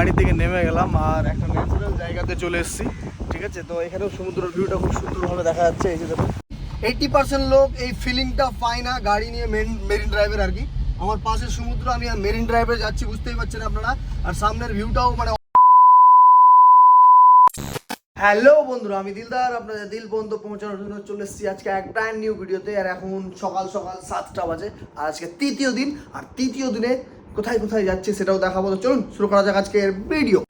গাড়ি থেকে নেমে গেলাম আর একটা ন্যাচারাল জায়গাতে চলে এসেছি, ঠিক আছে? তো এখানেও সমুদ্রের ভিউটা খুব সুন্দরভাবে দেখা যাচ্ছে, এই যে দেখো এইটি পার্সেন্ট লোক এই ফিলিংটা পায় না গাড়ি নিয়ে মেরিন ড্রাইভের আর কি। আমার পাশে সমুদ্র, আমি মেরিন ড্রাইভে যাচ্ছি, বুঝতেই পারছেন আপনারা? আর সামনের ভিউটাও মানে হ্যালো বন্ধুরা, আমি দিলদার, আপনাদের দিল বন্ধু পৌঁছানোর জন্য চলে এসেছি আজকে এক ব্র্যান্ড নিউ ভিডিওতে আর এখন সকাল সকাল সাতটা বাজে, আর আজকে তৃতীয় দিন, আর তৃতীয় দিনে কোথায় কোথায় যাচ্ছে সেটাও দেখাবো। তো চলুন শুরু করা যাক আজকের ভিডিও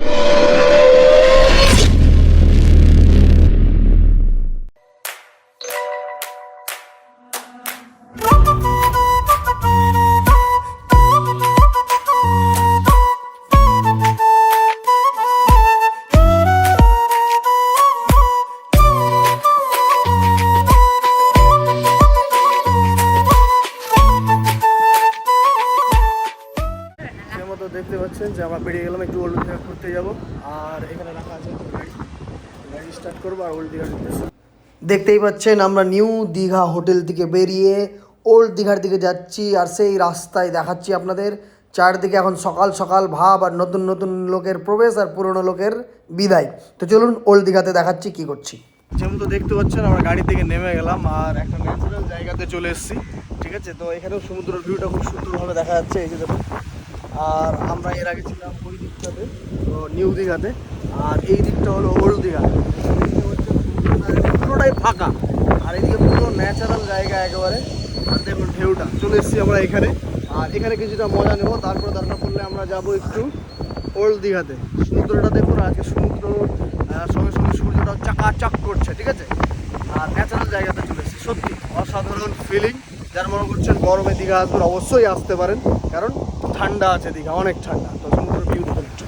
বেরিয়ে গেলাম, একটু ওল্ড দীঘা ঘুরতে যাব। আর এখানে রাখা আছে গাড়ি। গাড়ি স্টার্ট করব আর ওল্ড দীঘা দেখতেই পাচ্ছেন, আমরা নিউ দীঘা হোটেল থেকে বেরিয়ে ওল্ড দীঘার দিকে যাচ্ছি আর সেই রাস্তায় দেখাচ্ছি আপনাদের। চারদিকে এখন সকাল সকাল ভাব আর নতুন নতুন লোকের প্রবেশ আর পুরনো লোকের বিদায়। তো চলুন ওল্ড দীঘাতে দেখাচ্ছি কি করছি। যেমন তো দেখতে পাচ্ছেন, আমরা গাড়ি থেকে নেমে গেলাম আর একটা ন্যাচারাল জায়গাতে চলে এসেছি, ঠিক আছে? তো এখানেও সমুদ্রের ভিউটা খুব সুন্দরভাবে দেখা যাচ্ছে, এই যে দেখুন। আর আমরা এর আগে ছিলাম ওই দিকটাতে তো নিউ দীঘাতে, আর এই দিকটা হলো ওল্ড দীঘা। পুরোটাই ফাঁকা। আর এদিকে পুরো ন্যাচারাল জায়গা একেবারে, আর দেখুন ঢেউটা। চলে এসেছি আমরা এখানে। আর এখানে কিছুটা মজা নেব, তারপরে দরকার পড়লে আমরা যাব একটু ওল্ড দীঘাতে। সমুদ্রটা দেখুন, আজকে সমুদ্র সঙ্গে সঙ্গে সূর্যটাও চাকাচাক করছে, ঠিক আছে? আর ন্যাচারাল জায়গাতে চলে এসেছি, সত্যি। অসাধারণ ফিলিং যার মনে করছেন গরমে দীঘা আসবেন অবশ্যই আসতে পারেন। কারণ ঠান্ডা আছে দীঘা অনেক ঠান্ডা। তো সমুদ্র একটু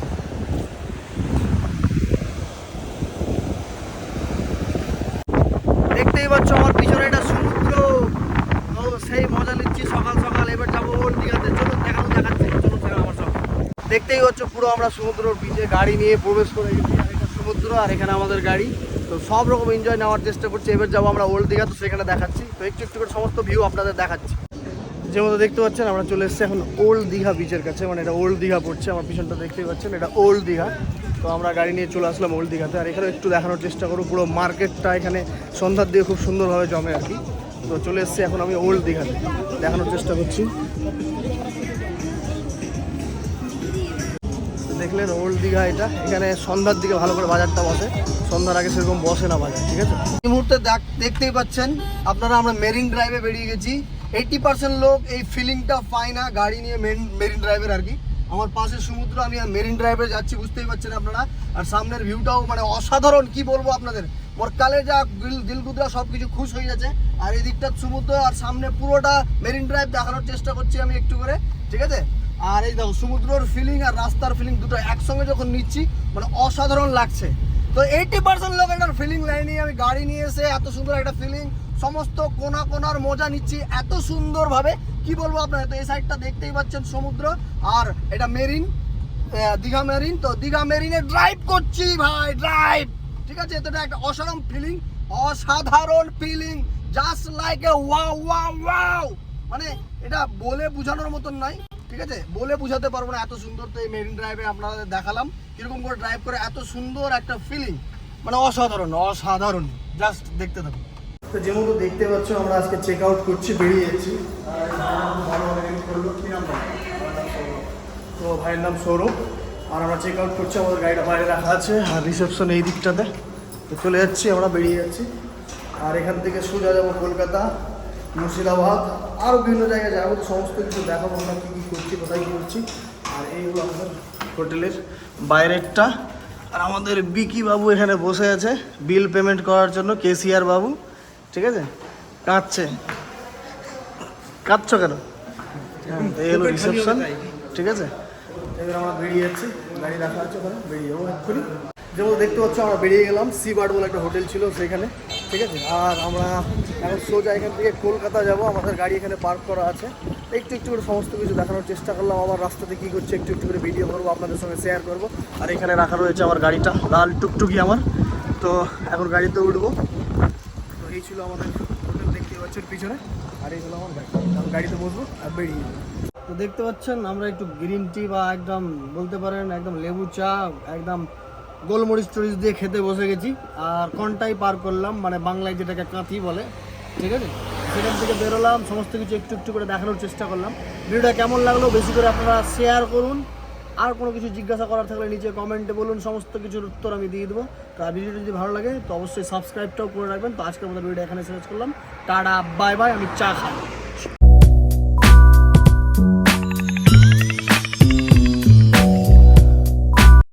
দেখতেই পাচ্ছ আমার পিছনে এটা সমুদ্র। ও সেই মজা নিচ্ছি সকাল সকাল, এবার যাব ওল্ড দীঘাতে? চলুন, দেখানো দেখাচ্ছে চলুন আমার সঙ্গে। দেখতেই হচ্ছে পুরো আমরা সমুদ্রের বিচে গাড়ি নিয়ে প্রবেশ করে গেছি, আর এটা সমুদ্র আর এখানে আমাদের গাড়ি। তো সব রকম এনজয় নেওয়ার চেষ্টা করছি। এবার যাব আমরা ওল্ড দীঘা, তো সেখানে দেখাচ্ছি। তো একটু একটু করে সমস্ত ভিউ আপনাদের দেখাচ্ছি। যে মতো দেখতে পাচ্ছেন, আমরা চলে এসেছি এখন ওল্ড দীঘা বিচের কাছে। মানে এটা ওল্ড দীঘা পড়ছে, আমার পিছনটা দেখতেই পাচ্ছেন, এটা ওল্ড দীঘা তো আমরা গাড়ি নিয়ে চলে আসলাম ওল্ড দীঘাতে আর এখানে একটু দেখানোর চেষ্টা করব, পুরো মার্কেটটা এখানে সন্ধ্যার দিয়ে খুব সুন্দরভাবে জমে আর কি। তো চলে এসেছি এখন আমি ওল্ড দীঘাতে দেখানোর চেষ্টা করছি। দেখলেন ওল্ড দীঘা এটা। এখানে সন্ধ্যার দিকে ভালো করে বাজারটা বসে। সন্ধ্যার আগে সেরকম বসে না বাজার, ঠিক আছে? এই মুহূর্তে দেখ- দেখতেই পাচ্ছেন, আপনারা আমরা মেরিন ড্রাইভে বেরিয়ে গেছি। এইটি পার্সেন্ট লোক এই ফিলিংটা পায় না গাড়ি নিয়ে মেরিন ড্রাইভের আর কি। আমার পাশে সমুদ্র, আমি মেরিন ড্রাইভে যাচ্ছি, বুঝতেই পারছেন আপনারা। আর সামনের ভিউটাও মানে অসাধারণ, কি বলব আপনাদের? মোর কালে যা দিল দিলগুদরা সব কিছু খুশ হয়ে যাচ্ছে আর এই দিকটা সমুদ্র আর সামনে পুরোটা মেরিন ড্রাইভ দেখানোর চেষ্টা করছি আমি একটু করে, ঠিক আছে? আর এই দেখো, সমুদ্রের ফিলিং আর রাস্তার ফিলিং দুটো একসঙ্গে যখন নিচ্ছি মানে অসাধারণ লাগছে। তো এইটি পার্সেন্ট লোক একটা ফিলিং লাইনে আমি গাড়ি নিয়ে এসে এত সুন্দর একটা ফিলিং সমস্ত কোনা কোনার মজা নিচ্ছি এত সুন্দরভাবে। কি বলব আপনার, তো এই সাইডটা দেখতেই পাচ্ছেন সমুদ্র, আর এটা মেরিন দীঘা মেরিন তো দীঘা মেরিনে ড্রাইভ করছি ভাই ড্রাইভ ঠিক আছে? এটা একটা অসাধারণ ফিলিং অসাধারণ feeling just like a wow wow wow মানে এটা বলে বোঝানোর মতন নয়। ঠিক আছে? বলে বোঝাতে পারব না, এত সুন্দর তো এই মেরিন ড্রাইভে আপনাদের দেখালাম। কীরকম করে ড্রাইভ করে এত সুন্দর একটা ফিলিং মানে অসাধারণ অসাধারণ। জাস্ট দেখতে থাকুন। তো যেমন দেখতে পাচ্ছ, আমরা আজকে চেক আউট করছি, বেরিয়ে যাচ্ছি। তো ভাইয়ের নাম সৌরভ। আর আমরা চেক আউট করছি, আমাদের গাড়িটা বাইরে রাখা আছে। আর রিসেপশন এই দিকটাতে। তো চলে যাচ্ছি, আমরা বেরিয়ে যাচ্ছি। আর এখান থেকে সোজা যাব কলকাতা। মুর্শিদাবাদ আরও বিভিন্ন জায়গায় যাব। সমস্ত কিছু দেখাবো আমরা কী কী করছি কোথায় কী করছি। আর এই হলো আমাদের হোটেলের বাইরেরটা। আর আমাদের বিকি বাবু এখানে বসে আছে বিল পেমেন্ট করার জন্য কেসিআর বাবু। ঠিক আছে? কাঁদছে। কাঁদছো কেন? এই হলো রিসেপশন ঠিক আছে? এবার আমরা বেরিয়ে যাচ্ছি। গাড়ি রাখা আছে ওখানে বেরিয়ে যাব এক্ষুনি। যেমন দেখতে পাচ্ছ, আমরা বেরিয়ে গেলাম। সি বার্ড বলে একটা হোটেল ছিল সেখানে, ঠিক আছে? আর আমরা এখন সোজা এখান থেকে কলকাতা যাব। আমাদের গাড়ি এখানে পার্ক করা আছে। একটু একটু করে সমস্ত কিছু দেখানোর চেষ্টা করলাম। আমার রাস্তাতে কী করছে, একটু একটু করে ভিডিও করব, আপনাদের সঙ্গে শেয়ার করব। আর এখানে রাখা রয়েছে আমার গাড়িটা, লাল টুকটুকি আমার। তো এখন গাড়িতে উঠবো। তো এই ছিল আমাদের হোটেল, দেখতে পাচ্ছেন পিছনে। আর এই হলো আমার গাড়ি। আমি গাড়িতে বসবো আর বেরিয়ে তো দেখতে পাচ্ছেন, আমরা একটু গ্রিন টি বা একদম বলতে পারেন একদম লেবু চা, একদম গোলমরিচ টরিচ দিয়ে খেতে বসে গেছি। আর কনটাই পার করলাম মানে বাংলায় যেটাকে কাঁথি বলে, ঠিক আছে? সেখান থেকে বেরোলাম, সমস্ত কিছু একটু একটু করে দেখানোর চেষ্টা করলাম। ভিডিওটা কেমন লাগল বেশি করে আপনারা শেয়ার করুন। আর কোনো কিছু জিজ্ঞাসা করার থাকলে নিচে কমেন্টে বলুন, সমস্ত কিছুর উত্তর আমি দিয়ে দেবো। তো ভিডিওটা যদি ভালো লাগে, তো অবশ্যই সাবস্ক্রাইবটাও করে রাখবেন। তো আজকের মতো ভিডিও এখানে শেষ করলাম। টাটা বাই বাই আমি চা খাই